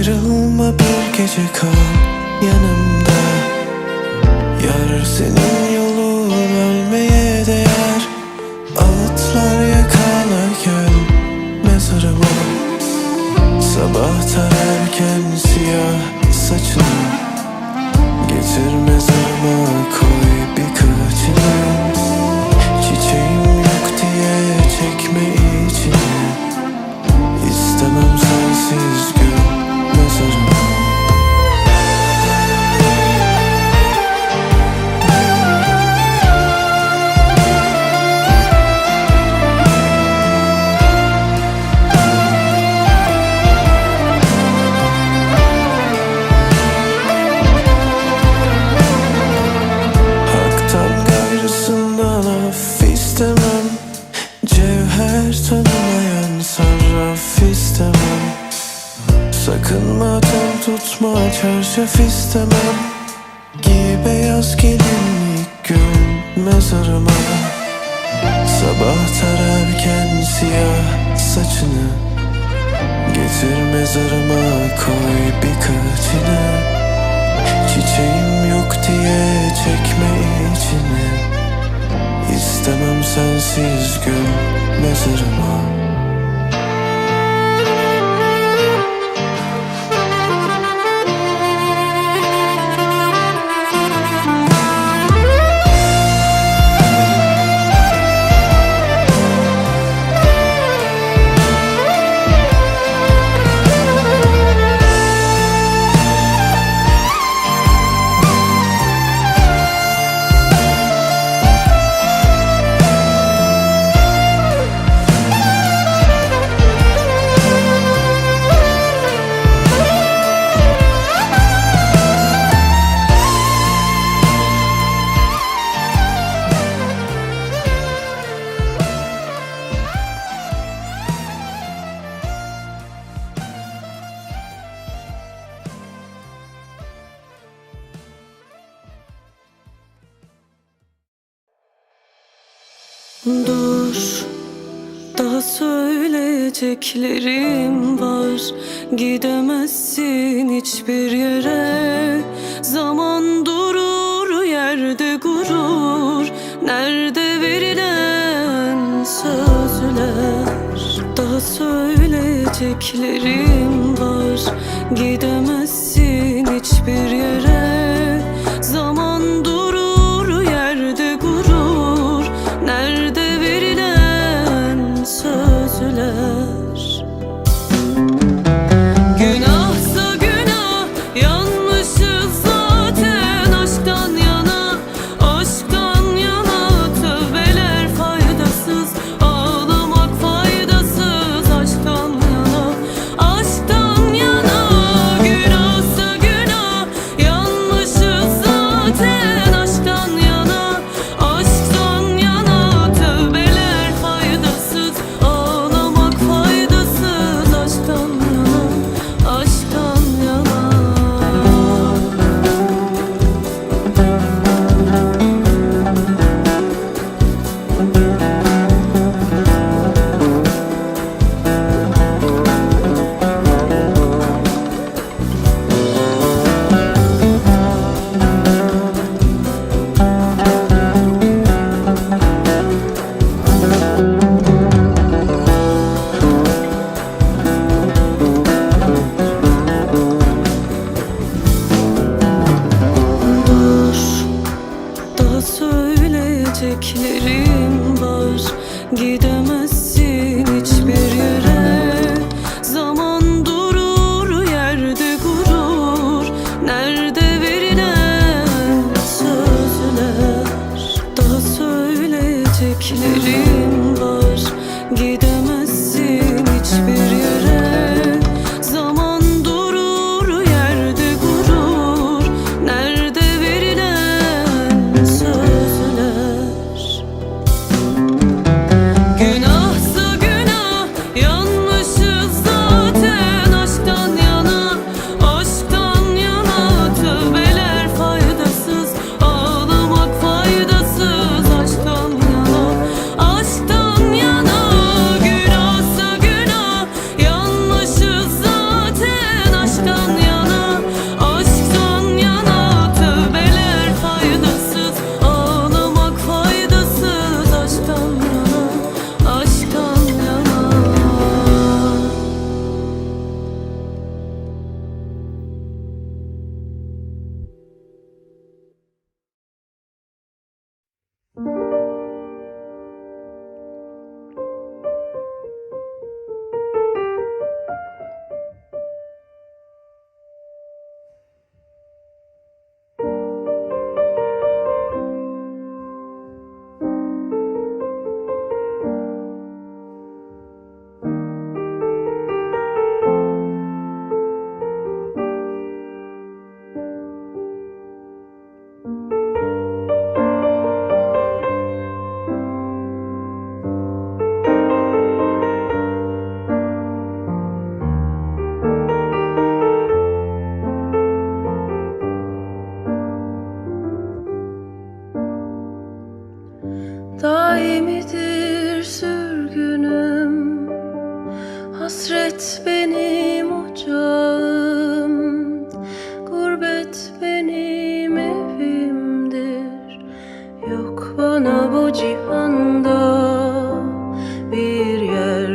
Ayrılma bir gece kal yanımda. Yar senin yolun ölmeye değer. Ağıtlar yakalar gel mezarıma Sabah tararken siyah saçını Getirme zaman koy birkaç ilaç çarşaf istemem Giy beyaz gelinlik gül mezarıma. Sabah tararken siyah saçını Getir mezarıma koy birkaçını Çiçeğim yok diye çekme içine İstemem sensiz gül mezarıma söyleyeceklerim var. Gidemezsin hiçbir yere. Zaman durur yerde gurur. Nerede verilen sözler? Daha söyleyeceklerim var. Gidemezsin hiçbir yere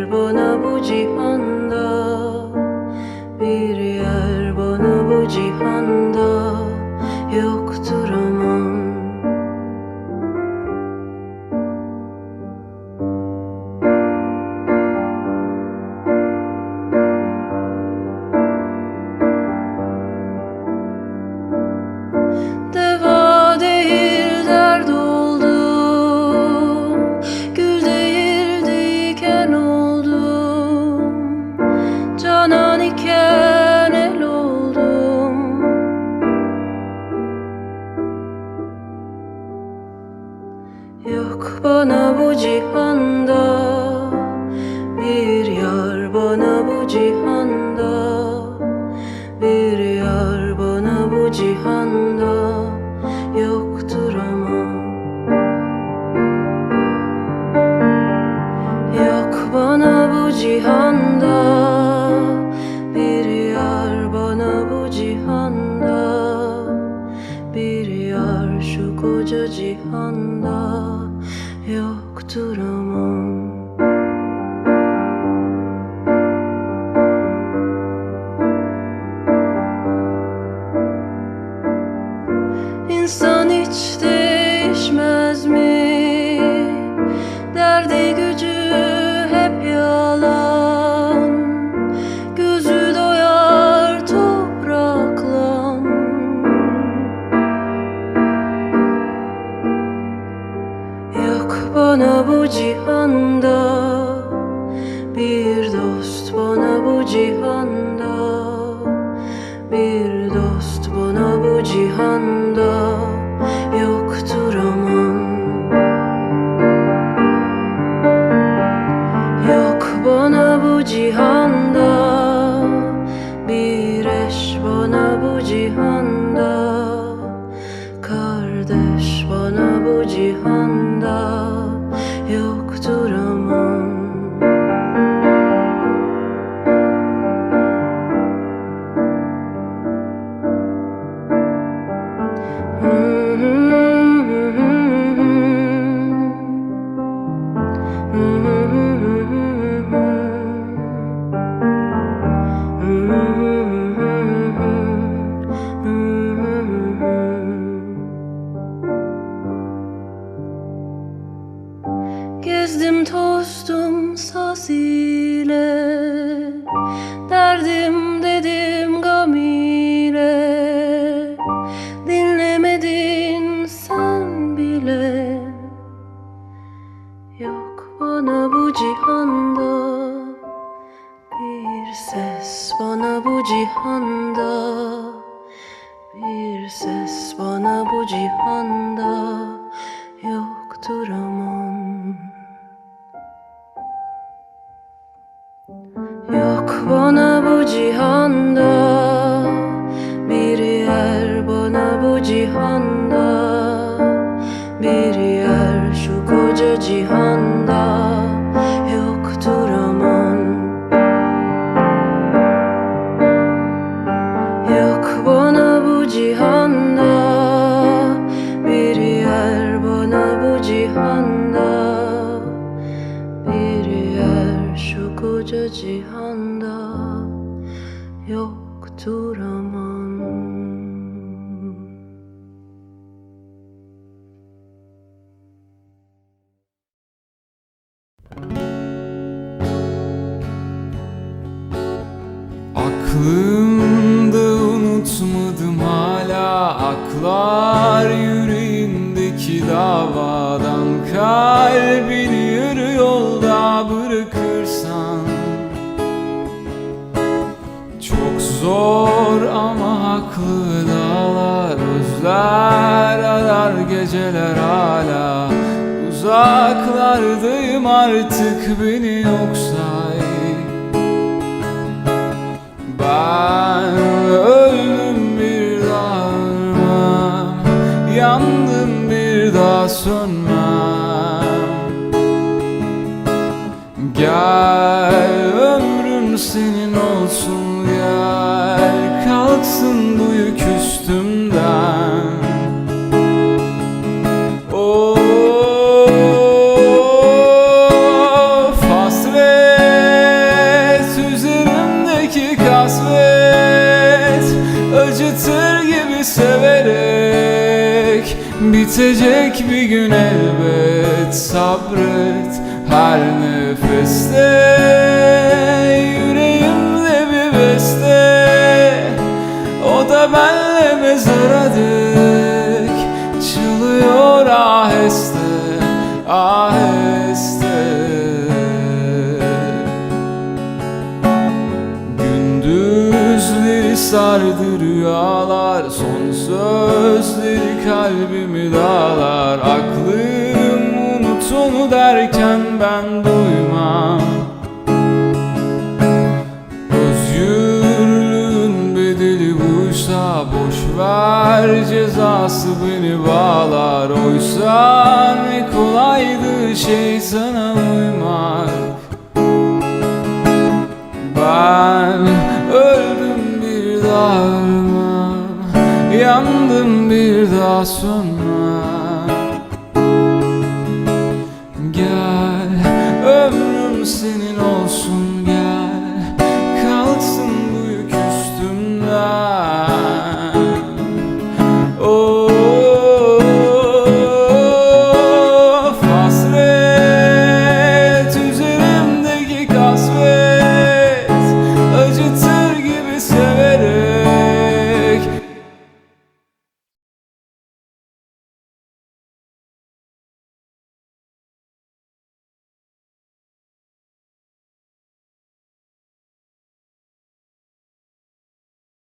돌보나 보지 않나 bana bu cihanda. Bir dost bana bu cihanda. cihanda. Bir ses bana bu cihanda. Bir ses bana bu cihanda. Yoktur ama Zor ama haklı dağlar özler arar geceler hala Uzaklardayım artık beni yoksay. Ben öldüm bir dağ Yandım bir daha sönmem Gel Bitecek bir gün elbet Sabret her nefeste. Yüreğimde bir beste O da benle mezara dek Çığlıyor aheste Aheste. Gündüzleri sardı rüyalar Son sözleri kalbimi dağlar. Aklım unut onu derken ben duymam. Özgürlüğün bedeli buysa boş ver cezası beni bağlar. Oysa ne kolaydı şey sana uymak bir daha sönmem